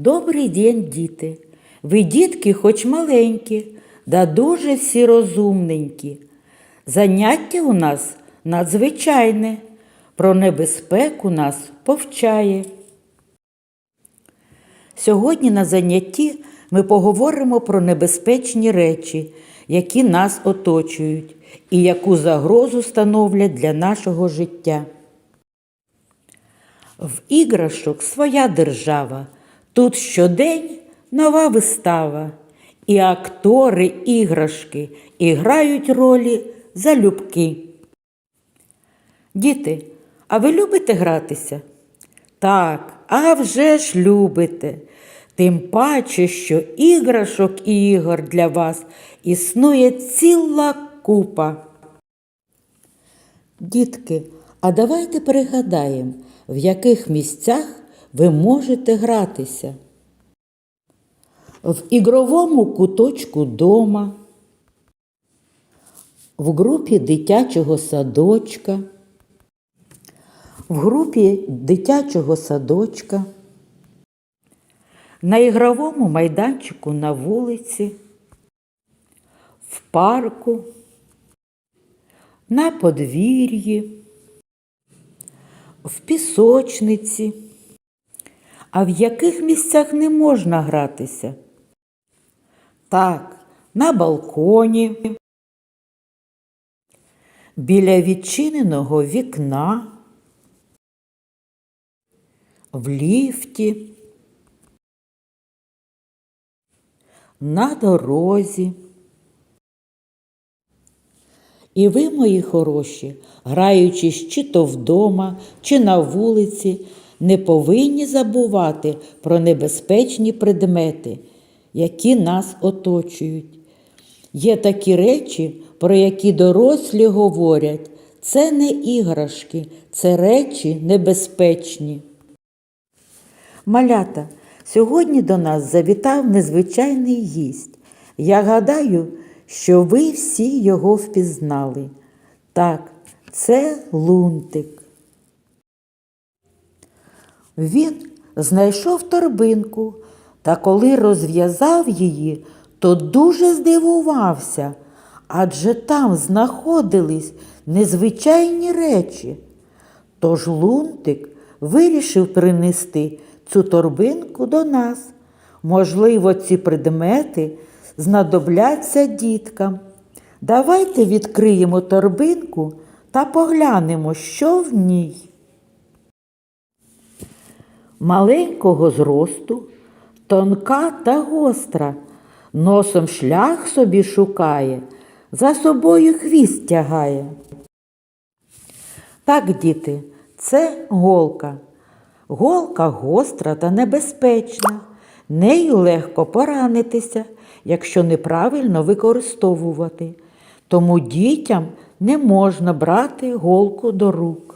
Добрий день, діти. Ви дітки, хоч маленькі, да дуже всі розумненькі. Заняття у нас надзвичайне, про небезпеку нас повчає. Сьогодні на занятті ми поговоримо про небезпечні речі, які нас оточують і яку загрозу становлять для нашого життя. В іграшок своя держава, тут щодень нова вистава, і актори іграшки і грають ролі залюбки. Діти, а ви любите гратися? Так, а вже ж любите. Тим паче, що іграшок і ігор для вас існує ціла купа. Дітки, а давайте пригадаємо, в яких місцях ви можете гратися. В ігровому куточку дома, в групі дитячого садочка, в групі дитячого садочка, на ігровому майданчику на вулиці, в парку, на подвір'ї, в пісочниці. А в яких місцях не можна гратися? Так, на балконі, біля відчиненого вікна, в ліфті, на дорозі. І ви, мої хороші, граючись чи то вдома, чи на вулиці, не повинні забувати про небезпечні предмети, які нас оточують. Є такі речі, про які дорослі говорять, це не іграшки, це речі небезпечні. Малята, сьогодні до нас завітав незвичайний гість. Я гадаю, що ви всі його впізнали. Так, це лунтик. Він знайшов торбинку, та коли розв'язав її, то дуже здивувався, адже там знаходились незвичайні речі. Тож лунтик вирішив принести цю торбинку до нас. Можливо, ці предмети знадобляться діткам. Давайте відкриємо торбинку та поглянемо, що в ній. Маленького зросту, тонка та гостра, носом шлях собі шукає, за собою хвіст тягає. Так, діти, це голка. Голка гостра та небезпечна. Нею легко поранитися, якщо неправильно використовувати. Тому дітям не можна брати голку до рук.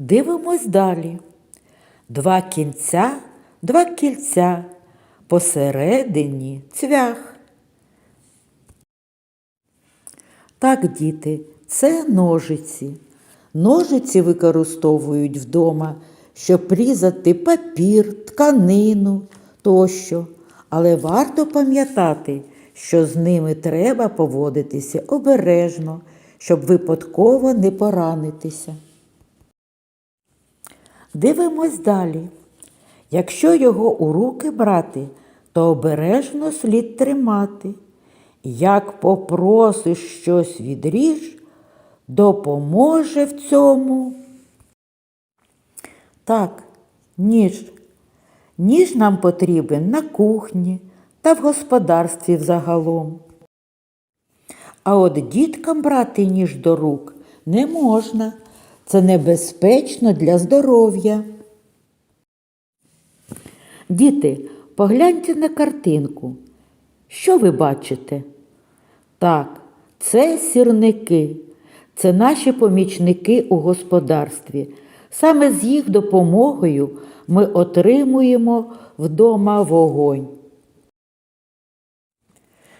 Дивимось далі. Два кінця, два кільця, посередині цвях. Так, діти, це ножиці. Ножиці використовують вдома, щоб різати папір, тканину тощо. Але варто пам'ятати, що з ними треба поводитися обережно, щоб випадково не поранитися. Дивимось далі. Якщо його у руки брати, то обережно слід тримати. Як попросиш щось відріж, допоможе в цьому. Так, ніж. Ніж нам потрібен на кухні та в господарстві взагалом. А от діткам брати ніж до рук не можна. Це небезпечно для здоров'я. Діти, погляньте на картинку. Що ви бачите? Так, це сірники, це наші помічники у господарстві. Саме з їх допомогою ми отримуємо вдома вогонь.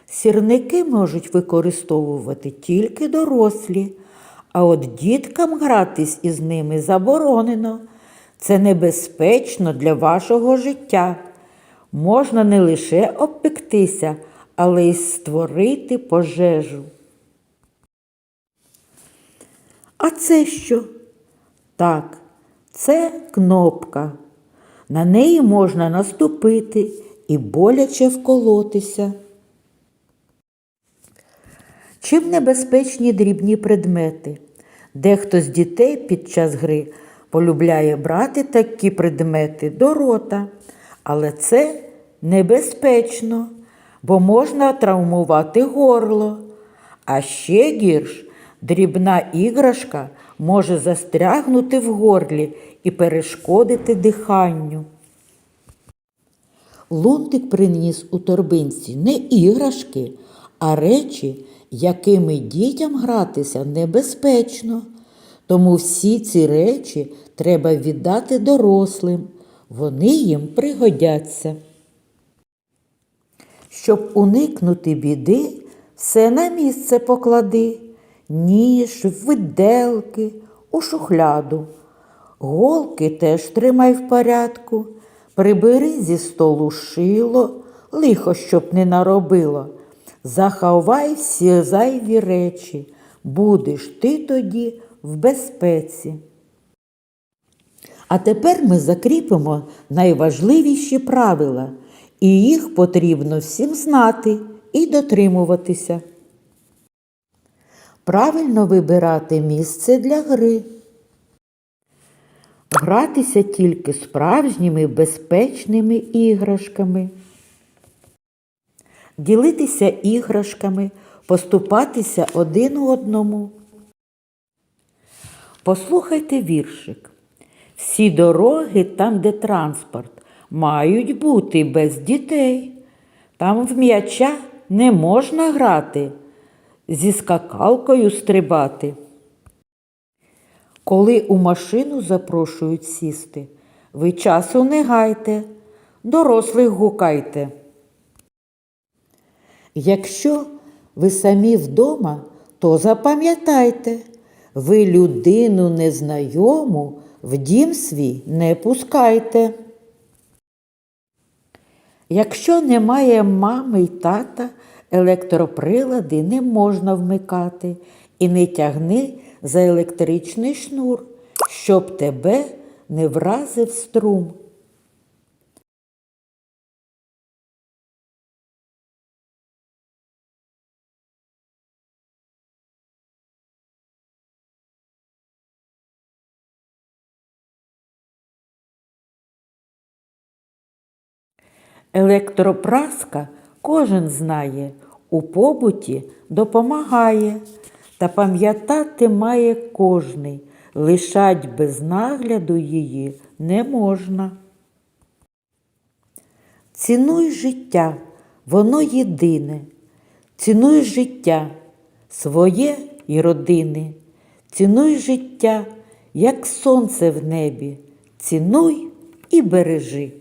Сірники можуть використовувати тільки дорослі, а от діткам гратись із ними заборонено. Це небезпечно для вашого життя. Можна не лише обпектися, але й створити пожежу. А це що? Так, це кнопка. На неї можна наступити і боляче вколотися. Чим небезпечні дрібні предмети? Дехто з дітей під час гри полюбляє брати такі предмети до рота, але це небезпечно, бо можна травмувати горло. А ще гірш, дрібна іграшка може застрягнути в горлі і перешкодити диханню. Лунтик приніс у торбинці не іграшки, а речі, якими дітям гратися небезпечно. Тому всі ці речі треба віддати дорослим, вони їм пригодяться. Щоб уникнути біди, все на місце поклади, ніж, виделки, у шухляду. Голки теж тримай в порядку, прибери зі столу шило, лихо, щоб не наробило. Заховай всі зайві речі, будеш ти тоді в безпеці. А тепер ми закріпимо найважливіші правила, і їх потрібно всім знати і дотримуватися. Правильно вибирати місце для гри. Гратися тільки справжніми безпечними іграшками. Ділитися іграшками, поступатися один одному. Послухайте віршик. Всі дороги там, де транспорт, мають бути без дітей. Там в м'яча не можна грати, зі скакалкою стрибати. Коли у машину запрошують сісти, ви часу не гайте, дорослих гукайте. Якщо ви самі вдома, то запам'ятайте, ви людину незнайому в дім свій не пускайте. Якщо немає мами й тата, електроприлади не можна вмикати і не тягни за електричний шнур, щоб тебе не вразив струм. Електропраска кожен знає, у побуті допомагає, та пам'ятати має кожний, лишать без нагляду її не можна. Цінуй життя, воно єдине, цінуй життя своє і родини, цінуй життя, як сонце в небі, цінуй і бережи.